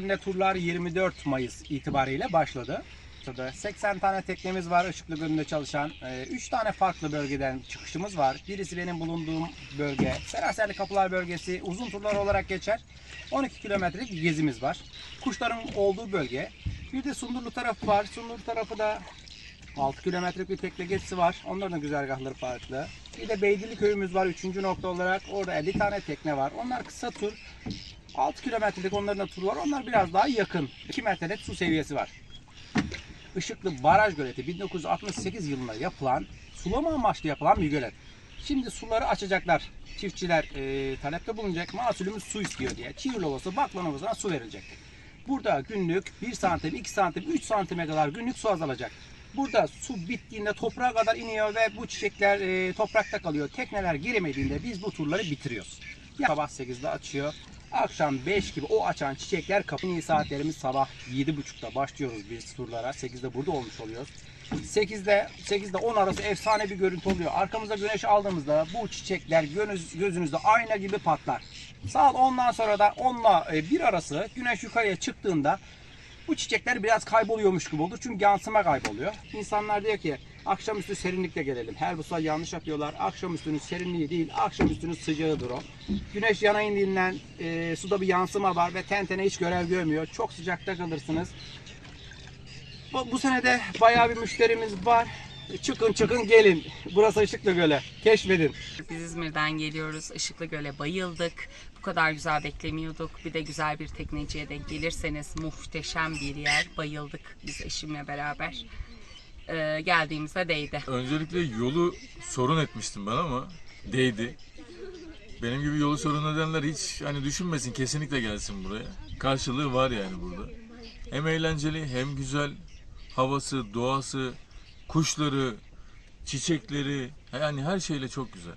Gölü'nde turlar 24 Mayıs itibariyle başladı. Burada 80 tane teknemiz var Işıklı Gölü'nde çalışan. 3 tane farklı bölgeden çıkışımız var. Birisi benim bulunduğum bölge. Seraserli Kapılar bölgesi uzun turlar olarak geçer. 12 kilometrelik bir gezimiz var. Kuşların olduğu bölge. Bir de Sundurlu tarafı var. Sundurlu tarafı da 6 kilometrelik bir tekne gezisi var. Onların da güzergahları farklı. Bir de Beydili köyümüz var 3. nokta olarak. Orada 50 tane tekne var. Onlar kısa tur. 6 kilometrelik onların da turu var. Onlar biraz daha yakın. 2 metrelik su seviyesi var. Işıklı Baraj Göleti 1968 yılında yapılan sulama amaçlı yapılan bir gölet. Şimdi suları açacaklar. Çiftçiler e, talepte bulunacak. Mahsulümüz su istiyor diye. Çiğirli Ovası, Baklan Ovası'na su verilecek. Burada günlük 1 santim, 2 santim, 3 santime kadar günlük su azalacak. Burada su bittiğinde toprağa kadar iniyor ve bu çiçekler e, toprakta kalıyor. Tekneler giremediğinde biz bu turları bitiriyoruz. Ya sabah 8'de açıyor. Akşam 5 gibi o açan çiçekler kapı saatlerimiz sabah 7.30'da başlıyoruz biz turlara. 8'de burada olmuş oluyoruz. 8'de 8'de 10 arası efsane bir görüntü oluyor. Arkamızda güneş aldığımızda bu çiçekler gözünüz, gözünüzde ayna gibi patlar. Saat 10'dan sonra da 10'la 1 arası güneş yukarıya çıktığında bu çiçekler biraz kayboluyormuş gibi olur. Çünkü yansıma kayboluyor. İnsanlar diyor ki akşamüstü serinlikle gelelim. Her bu saat yanlış yapıyorlar. Akşamüstünün serinliği değil, akşamüstünün sıcağıdır o. Güneş yana indiğinden e, suda bir yansıma var ve tentene hiç görev görmüyor. Çok sıcakta kalırsınız. Bu, bu sene de bayağı bir müşterimiz var. Çıkın çıkın gelin. Burası Işıklı Gölü. Keşfedin. Biz İzmir'den geliyoruz. Işıklı Göl'e bayıldık. Bu kadar güzel beklemiyorduk. Bir de güzel bir tekneciye denk gelirseniz muhteşem bir yer. Bayıldık biz eşimle beraber. Ee, geldiğimizde değdi. Öncelikle yolu sorun etmiştim ben ama değdi. Benim gibi yolu sorun edenler hiç hani düşünmesin kesinlikle gelsin buraya. Karşılığı var yani burada. Hem eğlenceli hem güzel havası, doğası, kuşları, çiçekleri yani her şeyle çok güzel.